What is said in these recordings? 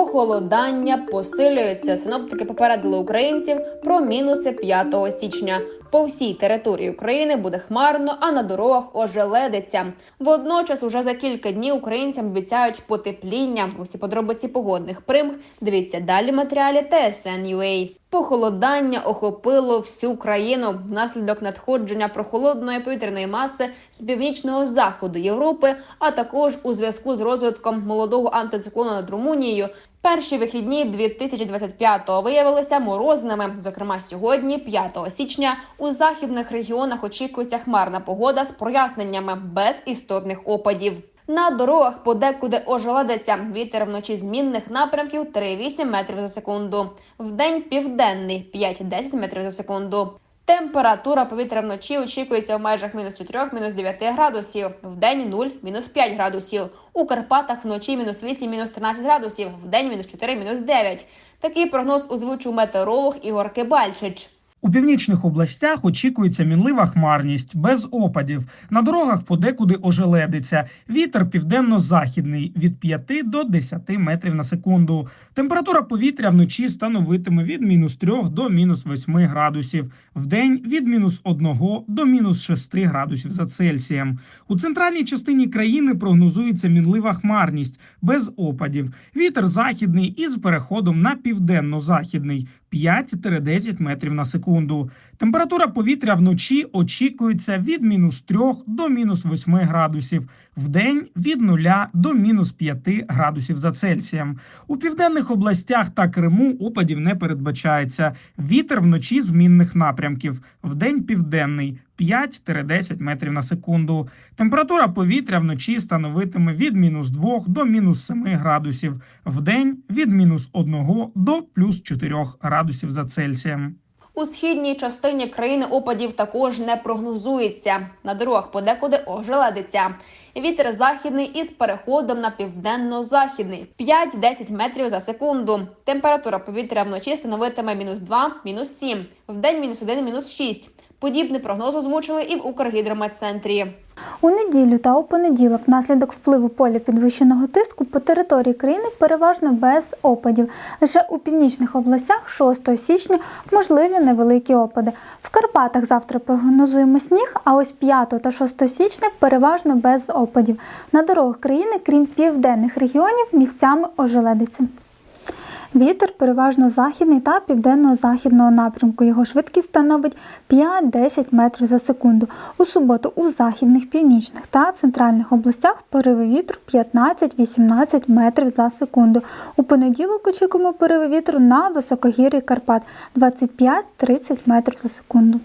Похолодання посилюється. Синоптики попередили українців про мінуси 5 січня. По всій території України буде хмарно, а на дорогах ожеледиться. Водночас, уже за кілька днів українцям обіцяють потепління. Усі подробиці погодних примх. Дивіться далі матеріалі TSN.ua. Похолодання охопило всю країну внаслідок надходження прохолодної повітряної маси з північного заходу Європи, а також у зв'язку з розвитком молодого антициклону над Румунією. Перші вихідні 2025-го виявилися морозними. Зокрема, сьогодні, 5 січня, у західних регіонах очікується хмарна погода з проясненнями без істотних опадів. На дорогах подекуди ожеледиться. Вітер вночі змінних напрямків 3,8 метрів за секунду. Вдень південний 5-10 метрів за секунду. Температура повітря вночі очікується в межах мінус 4, мінус 9 градусів. Вдень 0, мінус 5 градусів. У Карпатах вночі мінус 8, мінус 13 градусів. Вдень мінус 4, мінус 9. Такий прогноз озвучив метеоролог Ігор Кибальчич. У північних областях очікується мінлива хмарність без опадів. На дорогах подекуди ожеледиться. Вітер південно-західний від 5 до 10 метрів на секунду. Температура повітря вночі становитиме від мінус 3 до мінус 8 градусів. Вдень від мінус 1 до мінус 6 градусів за Цельсієм. У центральній частині країни прогнозується мінлива хмарність без опадів. Вітер західний із переходом на південно-західний 5-10 метрів на секунду. Температура повітря вночі очікується від мінус 3 до мінус 8 градусів, вдень від 0 до мінус 5 градусів за Цельсієм. У південних областях та Криму опадів не передбачається. Вітер вночі змінних напрямків, вдень південний 5-10 метрів на секунду. Температура повітря вночі становитиме від мінус 2 до мінус 7 градусів, вдень від мінус 1 до плюс 4 градусів за Цельсієм. У східній частині країни опадів також не прогнозується. На дорогах подекуди ожеледиться. Вітер західний із переходом на південно-західний 5-10 метрів за секунду. Температура повітря вночі становитиме мінус 2, мінус 7, вдень мінус 1, мінус 6. Подібний прогноз озвучили і в Укргідрометцентрі. У неділю та у понеділок внаслідок впливу поля підвищеного тиску по території країни переважно без опадів. Лише у північних областях 6 січня можливі невеликі опади. В Карпатах завтра прогнозуємо сніг, а ось 5 та 6 січня переважно без опадів. На дорогах країни, крім південних регіонів, місцями ожеледиться. Вітер переважно західний та південно-західного напрямку. Його швидкість становить 5-10 метрів за секунду. У суботу у західних, північних та центральних областях пориви вітру 15-18 метрів за секунду. У понеділок очікуємо пориви вітру на високогір'ї Карпат 25-30 метрів за секунду.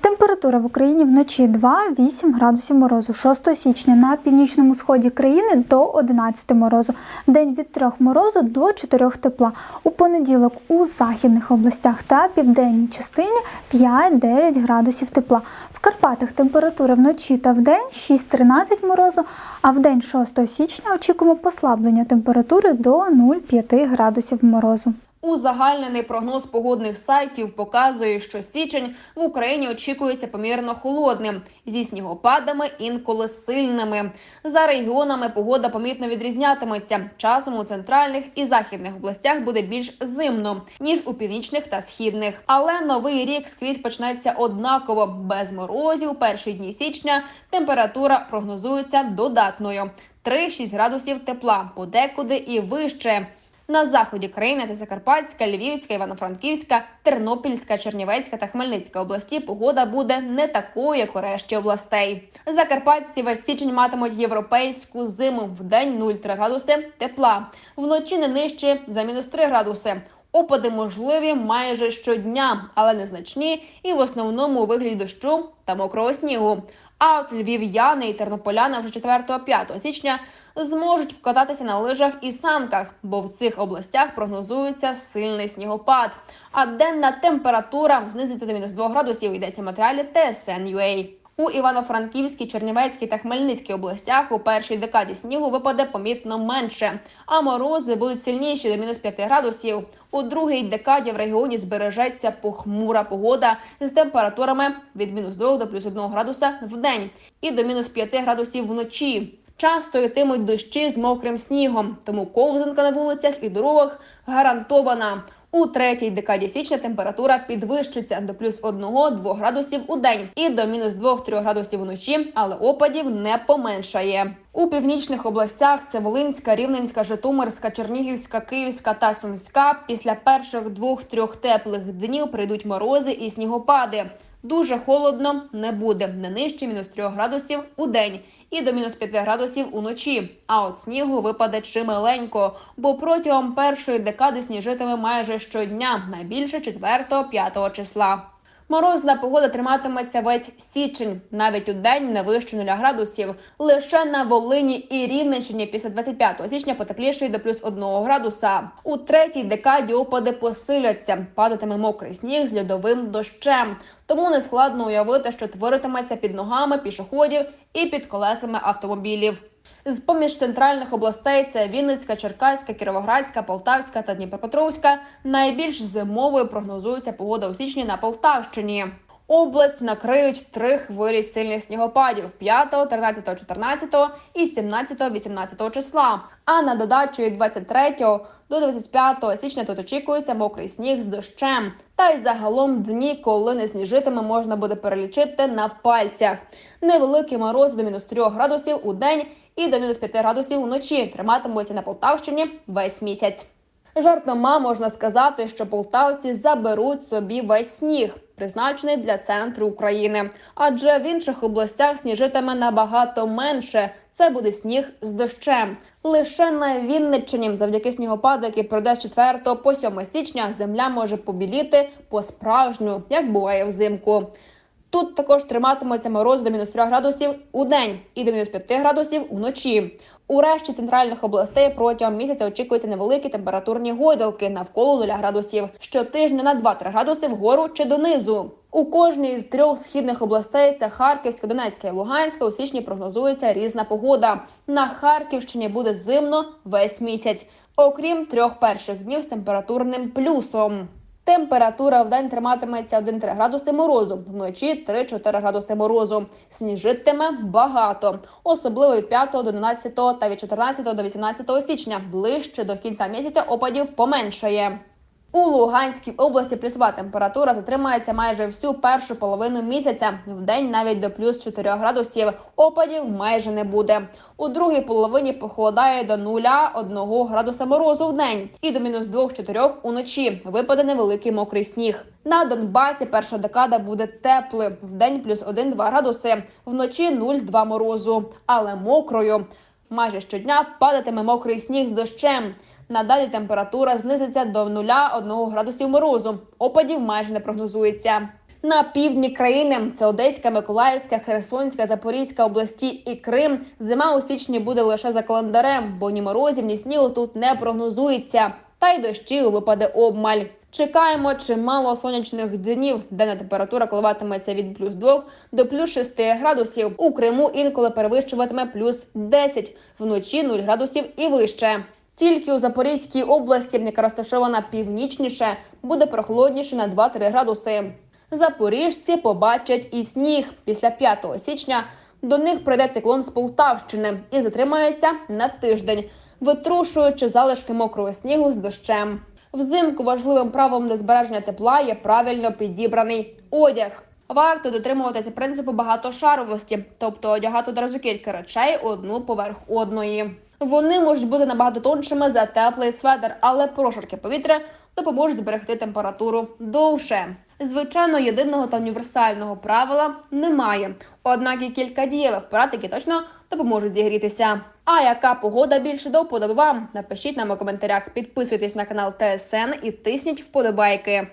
Температура в Україні вночі 2-8 градусів морозу. 6 січня на північному сході країни до 11 морозу. День від 3 морозу до 4 тепла. У понеділок у західних областях та південній частині 5-9 градусів тепла. В Карпатах температура вночі та вдень 6-13 морозу, а в день 6 січня очікуємо послаблення температури до 0,5 градусів морозу. Узагальнений прогноз погодних сайтів показує, що січень в Україні очікується помірно холодним зі снігопадами інколи сильними. За регіонами погода помітно відрізнятиметься. Часом у центральних і західних областях буде більш зимно ніж у північних та східних. Але новий рік скрізь почнеться однаково без морозів. Перші дні січня температура прогнозується додатною 3-6 градусів тепла, подекуди і вище. На заході країни це Закарпатська, Львівська, Івано-Франківська, Тернопільська, Чернівецька та Хмельницька області погода буде не такою, як у решті областей. Закарпатці весь січень матимуть європейську зиму в день 0,3 градуси тепла, вночі не нижче за мінус 3 градуси. Опади можливі майже щодня, але незначні і в основному у вигляді дощу та мокрого снігу. А от львів'яни і тернополяни вже 4-5 січня зможуть вкататися на лижах і санках, бо в цих областях прогнозується сильний снігопад. А денна температура знизиться до мінус 2 градусів. Йдеться в матеріалі TSN.ua. У Івано-Франківській, Чернівецькій та Хмельницькій областях у першій декаді снігу випаде помітно менше, а морози будуть сильніші до мінус 5 градусів. У другій декаді в регіоні збережеться похмура погода з температурами від мінус 2 до плюс 1 градуса в день і до мінус 5 градусів вночі. Часто йтимуть дощі з мокрим снігом, тому ковзанка на вулицях і дорогах гарантована. У третій декаді січня температура підвищиться до плюс 1-2 градусів у день і до мінус 2-3 градусів уночі, але опадів не поменшає. У північних областях це Волинська, Рівненська, Житомирська, Чернігівська, Київська та Сумська. Після перших двох-трьох теплих днів прийдуть морози і снігопади. Дуже холодно не буде, не нижче мінус 3 градусів у день і до мінус 5 градусів уночі. А от снігу випаде чималенько, бо протягом першої декади сніжитиме майже щодня, найбільше 4-5 числа. Морозна погода триматиметься весь січень, навіть у день не вище 0 градусів. Лише на Волині і Рівненщині після 25 січня потеплішає до плюс 1 градуса. У третій декаді опади посиляться, падатиме мокрий сніг з льодовим дощем. Тому не складно уявити, що творитиметься під ногами пішоходів і під колесами автомобілів. З поміж центральних областей це Вінницька, Черкаська, Кіровоградська, Полтавська та Дніпропетровська. Найбільш зимовою прогнозується погода у січні на Полтавщині. Область накриють три хвилі сильних снігопадів 5, 13, 14 і 17, 18 числа. А на додачу від 23 до 25 січня тут очікується мокрий сніг з дощем. Та й загалом дні, коли не сніжитиме, можна буде перелічити на пальцях. Невеликий мороз до мінус 3 градусів у день і до мінус 5 градусів уночі триматимуться на Полтавщині весь місяць. Жартома можна сказати, що полтавці заберуть собі весь сніг, призначений для центру України. Адже в інших областях сніжитиме набагато менше. Це буде сніг з дощем. Лише на Вінниччині, завдяки снігопаду, який пройде з 4 по 7 січня, земля може побіліти по справжню, як буває взимку. Тут також триматиметься мороз до мінус 3 градусів у день і до мінус 5 градусів уночі. У решті центральних областей протягом місяця очікуються невеликі температурні гойдалки навколо 0 градусів. Щотижня на 2-3 градуси вгору чи донизу. У кожній з трьох східних областей це Харківська, Донецька і Луганська. У січні прогнозується різна погода. На Харківщині буде зимно весь місяць, окрім трьох перших днів з температурним плюсом. Температура в день триматиметься 1-3 градуси морозу, вночі 3-4 градуси морозу. Сніжитиме багато, особливо від 5 до 11 та від 14 до 18 січня. Ближче до кінця місяця опадів поменшає. У Луганській області плюсова температура затримається майже всю першу половину місяця. В день навіть до плюс 4 градусів. Опадів майже не буде. У другій половині похолодає до 0,1 градуса морозу в день і до мінус 2-4 уночі. Випаде невеликий мокрий сніг. На Донбасі перша декада буде теплою. В день плюс 1-2 градуси, вночі 0,2 морозу, але мокрою. Майже щодня падатиме мокрий сніг з дощем. Надалі температура знизиться до 0,1 градусів морозу. Опадів майже не прогнозується. На півдні країни це Одеська, Миколаївська, Херсонська, Запорізька області і Крим. Зима у січні буде лише за календарем, бо ні морозів, ні снігу тут не прогнозується. Та й дощів випаде обмаль. Чекаємо чимало сонячних днів, денна температура коливатиметься від плюс 2 до плюс 6 градусів. У Криму інколи перевищуватиме плюс 10, вночі 0 градусів і вище. Тільки у Запорізькій області, яка розташована північніше, буде прохолодніше на 2-3 градуси. Запоріжці побачать і сніг після 5 січня. До них прийде циклон з Полтавщини і затримається на тиждень, витрушуючи залишки мокрого снігу з дощем. Взимку важливим правом для збереження тепла є правильно підібраний одяг. Варто дотримуватися принципу багатошаровості, тобто одягати одразу кілька речей одну поверх одної. Вони можуть бути набагато тоншими за теплий сведер, але прошарки повітря допоможуть зберегти температуру довше. Звичайно, єдиного та універсального правила немає. Однак є кілька дієвих порад, які точно допоможуть зігрітися. А яка погода більше до вподоби вам? Напишіть нам у коментарях, підписуйтесь на канал ТСН і тисніть вподобайки.